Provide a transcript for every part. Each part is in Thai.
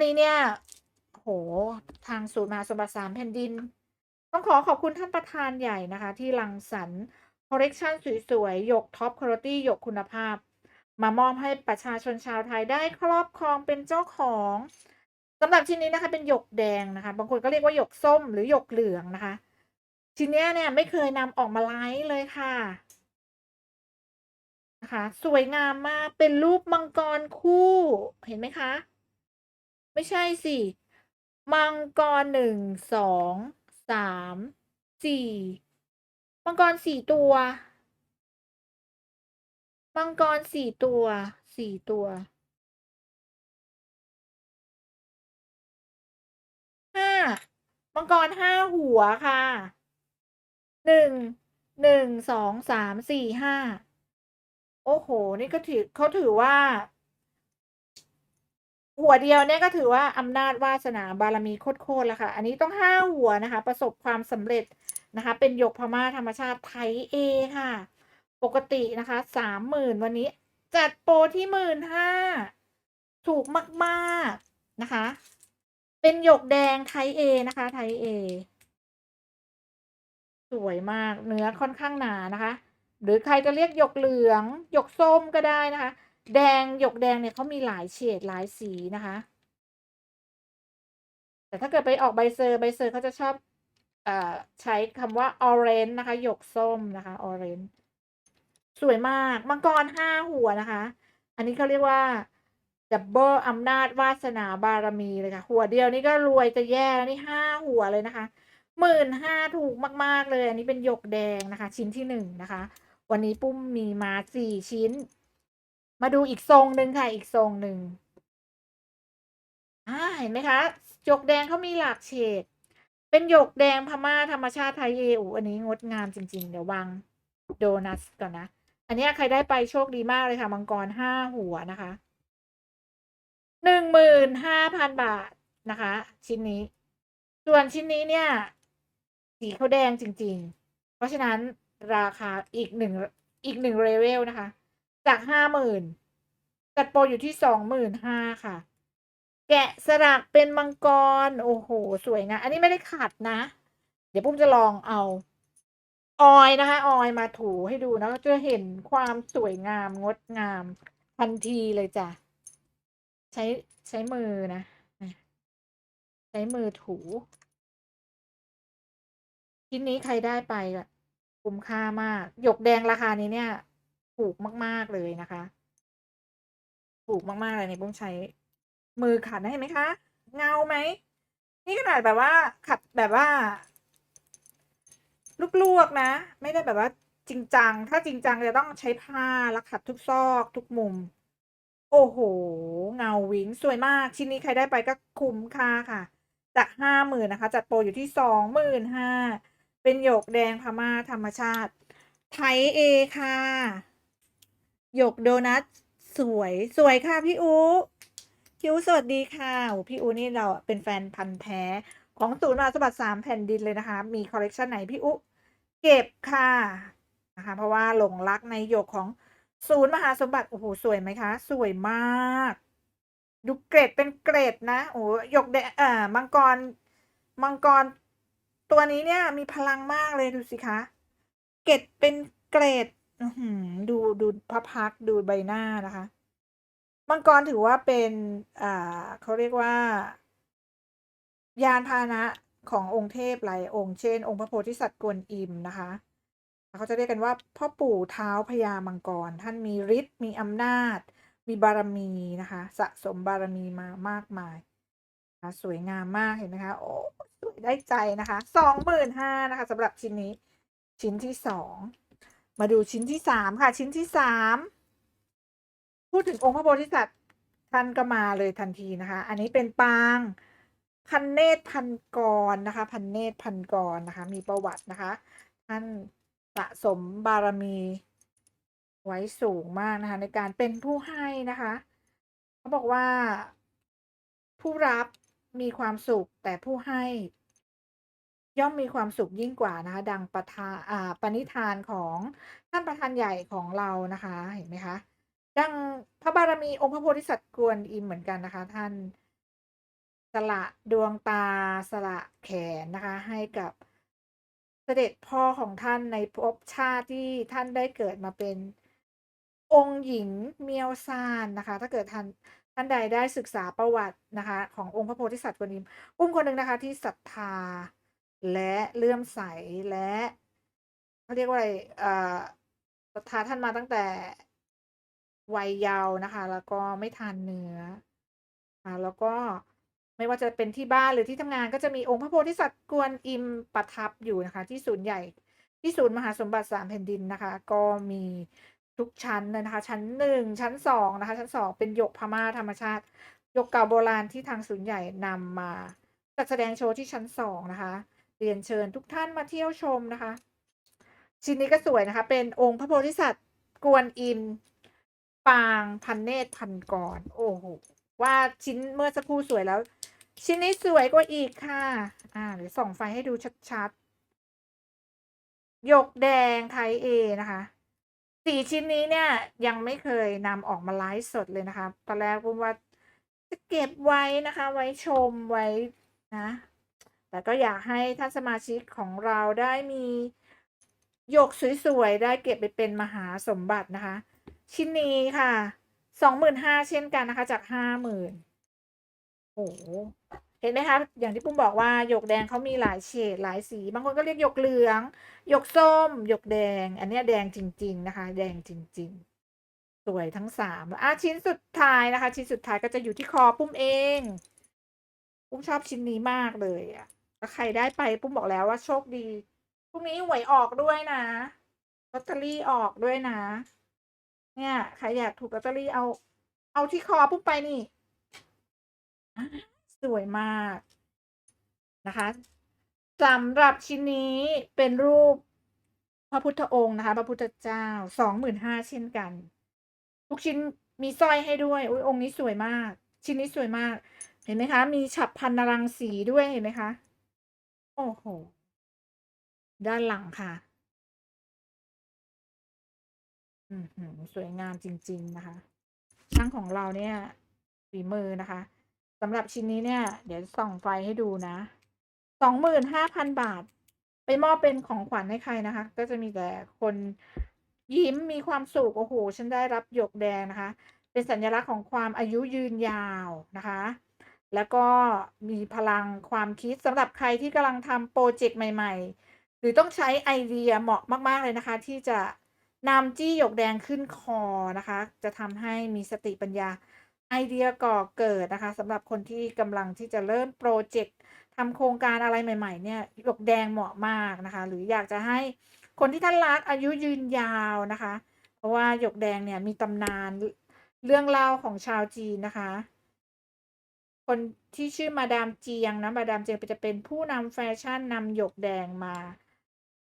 นนี้เนี่ย โห ทางศูนย์มาสมบัติสามแผ่นดิน ต้องขอขอบคุณท่านประธานใหญ่นะคะ ที่รังสรรค์คอลเลกชันสวยๆ หยกท็อปคุณภาพหยกคุณภาพ มามอบให้ประชาชนชาวไทยได้ครอบครองเป็นเจ้าของสำหรับชิ้นนี้นะคะเป็นหยกแดงนะคะ บางคนก็เรียกว่าหยกส้มหรือหยกเหลืองนะคะ ชิ้นนี้เนี่ยไม่เคยนำออกมาไลฟ์เลยค่ะนะคะสวยงามมากเป็นรูปมังกรคู่เห็นไหมคะ ไม่ใช่สิ มังกรหนึ่งสองสามสี่มังกรสี่ตัว มังกรสี่ตัวสี่ตัวห้ามังกรห้าหัวค่ะหนึ่งหนึ่งสองสามสี่ห้าโอ้โห นี่ก็ถือเขาถือว่า หัวเดียวเนี่ยก็ถือว่าอำนาจวาสนาบารมีโคตรๆแล้วค่ะ อันนี้ต้อง5หัวนะคะ ประสบความสำเร็จนะคะ เป็นหยกพม่าธรรมชาติไทยเอค่ะ ปกตินะคะ30,000วันนี้ จัดโปรที่15,000ถูกมากๆนะคะ เป็นหยกแดงไทยเอนะคะ ไทยเอสวยมากเนื้อค่อนข้างหนานะคะ หรือใครจะเรียกหยกเหลืองหยกส้มก็ได้นะคะ แดงหยกแดงเนี่ยเขามีหลายเฉดหลายสีนะคะ แต่ถ้าเกิดไปออกใบเซอร์ใบเซอร์เขาจะชอบอใช้คำว่า orange นะคะ หยกส้มนะคะ orange สวยมากมังกร5หัวนะคะ อันนี้เขาเรียกว่าดับเบิลอำนาจวาสนาบารมีเลยค่ะ หัวเดียวนี่ก็รวยจะแย่แล้วนี่5หัวเลยนะคะ15,000ถูกมาก ๆ เลย อันนี้เป็นหยกแดงนะคะ ชิ้นที่1นะคะ วันนี้ปุ้มมีมา4ชิ้น มาดูอีกทรงหนึ่งค่ะ อีกทรงหนึ่งอาเห็นไหมคะหยกแดงเขามีหลากเฉด เป็นหยกแดงพม่าธรรมชาติไทยเออ้อันนี้งดงามจริง ๆ เดี๋ยววางโดนัทก่อนนะ อันนี้ใครได้ไปโชคดีมากเลยค่ะ มังกร5หัวนะคะ15,000บาทนะคะ ชิ้นนี้ ส่วนชิ้นนี้เนี่ย สีเขาแดงจริง ๆ เพราะฉะนั้นราคาอีก1อีก1 level นะคะ จาก50,000จัดโปรอยู่ที่25,000ค่ะ แกะสลักเป็นมังกร โอ้โฮสวยงามอันนี้ไม่ได้ขัดนะ เดี๋ยวปุ้มจะลองเอา ออยนะคะ ออยมาถูให้ดูนะจะเห็นความสวยงามงดงามทันทีเลยจ้ะ ใช้ใช้มือนะ ใช้มือถูชิ้นนี้ใครได้ไปอะคุ้มค่ามาก หยกแดงราคานี้เนี่ย ถูกมาก ๆ เลยนะคะ ถูกมาก ๆ เลยนี่ปุ้มใช้ มือขัดนะเห็นไหมคะ เงาไหม นี่ขนาดแบบว่าขัดแบบว่าลวกๆนะ ไม่ได้แบบว่าจริงจัง ถ้าจริงจังจะต้องใช้ผ้าแล้วขัดทุกซอกทุกมุม โอ้โฮเงาวิ้งสวยมาก ชิ้นนี้ใครได้ไปก็คุ้มค่าค่ะ จาก50,000นนะคะ จัดโปรอยู่ที่25,000เป็นหยกแดงพม่าธรรมชาติ ไทยเอค่ะ หยกโดนัทสวยสวยค่ะพี่อูพี่อูสวัสดีค่ะพี่อูนี่เราเป็นแฟนพันธ์แท้ของศูนย์มหาสมบัติสามแผ่นดินเลยนะคะ มีคอลเลกชันไหนพี่อูเก็บค่ะนะคะเพราะว่าหลงรักในหยกของศูนย์มหาสมบัติ โอ้โฮสวยไหมคะ สวยมาก ดูเกรดเป็นเกรดนะโอ้โฮหยกแดงอ่ามังกร มังกร ตัวนี้เนี่ยมีพลังมากเลยดูสิคะ เกรดเป็นเกรด ดูดูพระพักดูใบหน้านะคะ มังกรถือว่าเป็นอ่าเขาเรียกว่า ยานพาหนะขององค์เทพหลายองค์เช่น องค์พระโพธิสัตว์กวนอิมนะคะเขาจะเรียกกันว่าพ่อปู่เท้าพญามังกร ท่านมีฤทธิ์มีอำนาจ มีบารมีนะคะ สะสมบารมีมามากมายนะะสวยงามมากเห็นไหมคะโอ้สวยได้ใจนะคะ25,000นห้านะคะสำหรับชิ้นนี้ชิ้นที่2 มาดูชิ้นที่3ค่ะ ชิ้นที่3พูดถึงองค์พระโพธิสัตว์ท่านก็มาเลยทันทีนะคะ อันนี้เป็นปางพันเนตรพันกรนะคะ พันเนตรพันกรนะคะ มีประวัตินะคะ ท่านสะสมบารมีไว้สูงมากนะคะ ในการเป็นผู้ให้นะคะเขาบอกว่าผู้รับมีความสุขแต่ผู้ให้ ย่อมมีความสุขยิ่งกว่านะคะ ดังปทาอ่าปณิธานของท่านประธานใหญ่ของเรานะคะ เห็นไหมคะ ดังพระบารมีองค์พระโพธิสัตว์กวนอิมเหมือนกันนะคะ ท่านสละดวงตาสละแขนนะคะ ให้กับเสด็จพ่อของท่านในภพชาติที่ท่านได้เกิดมาเป็นองค์หญิงเมียวซานนะคะ ถ้าเกิดท่านท่านใดได้ศึกษาประวัตินะคะ ขององค์พระโพธิสัตว์กวนอิมอุ้มคนหนึ่งนะคะที่ศรัทธา และเลื่อมใสและเขาเรียกว่าอะไรศรัทธาท่านมาตั้งแต่วัยเยาว์นะคะ แล้วก็ไม่ทานเนื้อ่แล้วก็ไม่ว่าจะเป็นที่บ้านหรือที่ทำงานก็จะมีองค์พระโพธิสัตว์กวนอิมประทับอยู่นะคะ ที่ศูนย์ใหญ่ที่ศูนย์มหาสมบัติสามแผ่นดินนะคะ ก็มีทุกชั้นเลยนะคะ ชั้นหนึ่งชั้นสองนะคะ ชั้นสองเป็นหยกพม่าธรรมชาติหยกเก่าโบราณที่ทางศูนย์ใหญ่นำมาจัดแสดงโชว์ที่ชั้นสองนะคะ เรียนเชิญทุกท่านมาเที่ยวชมนะคะ ชิ้นนี้ก็สวยนะคะ เป็นองค์พระโพธิสัตว์กวนอิมปางพันเนตรพันกรโอ้โหว่าชิ้นเมื่อสักครู่สวยแล้ว ชิ้นนี้สวยกว่าอีกค่ะ อ่าเดี๋ยวส่องไฟให้ดูชัดๆหยกแดงไทยเอนะคะสี่ชิ้นนี้เนี่ยยังไม่เคยนำออกมาไลฟ์สดเลยนะคะ ตอนแรกผมว่าจะเก็บไว้นะคะ ไว้ชมไว้นะ แต่ก็อยากให้ท่านสมาชิกของเราได้มีหยกสวยๆ ได้เก็บไปเป็นมหาสมบัตินะคะ ชิ้นนี้ค่ะสองหมื่นห้าเช่นกันนะคะ จากห้าหมื่นโอ้เห็นไหมคะ อย่างที่ปุ้มบอกว่าหยกแดงเขามีหลายเฉดหลายสี บางคนก็เรียกหยกเหลืองหยกส้มหยกแดง อันนี้แดงจริง ๆ นะคะ แดงจริง ๆ สวยทั้งสามอะชิ้นสุดท้ายนะคะ ชิ้นสุดท้ายก็จะอยู่ที่คอปุ้มเอง ปุ้มชอบชิ้นนี้มากเลยอะ ถ้าใครได้ไปปุ้มบอกแล้วว่าโชคดีพรุ่งนี้หวยออกด้วยนะลอตเตอรี่ออกด้วยนะ เนี่ยใครอยากถูกลอตเตอรี่เอา เอาที่คอปุ้มไปนี่สวยมากนะคะสำหรับชิ้นนี้เป็นรูปพระพุทธองค์นะคะ พระพุทธเจ้าสองหมื่นห้าเช่นกัน ทุกชิ้นมีสร้อยให้ด้วยอุ้ยองค์นี้สวยมาก ชิ้นนี้สวยมาก เห็นไหมคะ มีฉับพันนรังสีด้วยเห็นไหมคะ อ้โห ด้านหลังค่ะ อือหือสวยงามจริง ๆ นะคะ ช่างของเราเนี่ยฝีมือนะคะสำหรับชิ้นนี้เนี่ย เดี๋ยวส่องไฟให้ดูนะสองหมื่นห้าพันบาท ไปมอบเป็นของขวัญให้ใครนะคะ ก็จะมีแต่คนยิ้มมีความสุขโอ้โห ฉันได้รับหยกแดงนะคะ เป็นสัญลักษณ์ของความอายุยืนยาวนะคะ แล้วก็มีพลังความคิดสำหรับใครที่กำลังทำโปรเจกต์ใหม่ ๆ หรือต้องใช้ไอเดียเหมาะมาก ๆ เลยนะคะ ที่จะนำจี้หยกแดงขึ้นคอนะคะ จะทำให้มีสติปัญญาไอเดียก่อเกิดนะคะสำหรับคนที่กำลังที่จะเริ่มโปรเจกต์ทำโครงการอะไรใหม่ ๆ เนี่ยหยกแดงเหมาะมากนะคะ หรืออยากจะให้คนที่ท่านรักอายุยืนยาวนะคะ เพราะว่าหยกแดงเนี่ยมีตำนานเรื่องเล่าของชาวจีนนะคะ คนที่ชื่อมาดามเจียงนะมาดามเจียงจะเป็นผู้นำแฟชั่นนำหยกแดงมา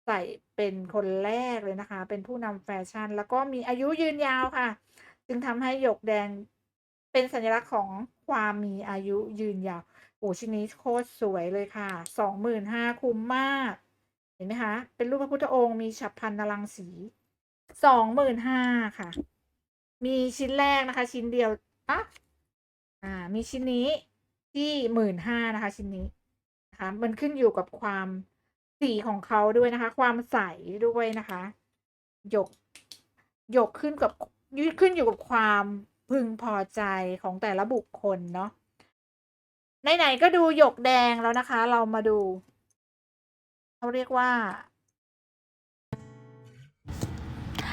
ใส่เป็นคนแรกเลยนะคะ เป็นผู้นำแฟชั่น แล้วก็มีอายุยืนยาวค่ะ จึงทำให้หยกแดงเป็นสัญลักษณ์ของความมีอายุยืนยาวโอ้ชิ้นนี้โคตรสวยเลยค่ะสองหมื่นห้าคุ้มมาก เห็นไหมคะ เป็นรูปพระพุทธองค์มีฉับพันนรังสีสองหมื่นห้าค่ะ มีชิ้นแรกนะคะ ชิ้นเดียวอะอ่า มีชิ้นนี้ ที่หมื่นห้านะคะ ชิ้นนี้นะคะมันขึ้นอยู่กับความสีของเขาด้วยนะคะ ความใสด้วยนะคะหยกหยกขึ้นกับยืดขึ้นอยู่กับความพึงพอใจของแต่ละบุคคลเนาะไหนๆก็ดูหยกแดงแล้วนะคะ เรามาดู เขาเรียกว่า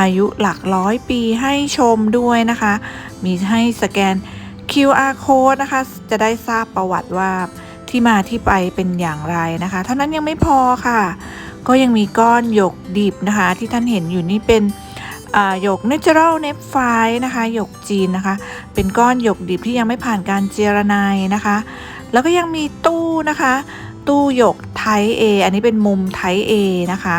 อายุหลักร้อยปีให้ชมด้วยนะคะ มีให้สแกน QR code นะคะ จะได้ทราบประวัติว่าที่มาที่ไปเป็นอย่างไรนะคะ เท่านั้นยังไม่พอค่ะ ก็ยังมีก้อนหยกดิบนะคะ ที่ท่านเห็นอยู่นี่เป็นหยก natural n e p h i นะคะหยกจีนนะคะ เป็นก้อนหยกดิบที่ยังไม่ผ่านการเจรไนายนะคะ แล้วก็ยังมีตู้นะคะ ตู้หยกไทย A อันนี้เป็นมุมไทย A นะคะ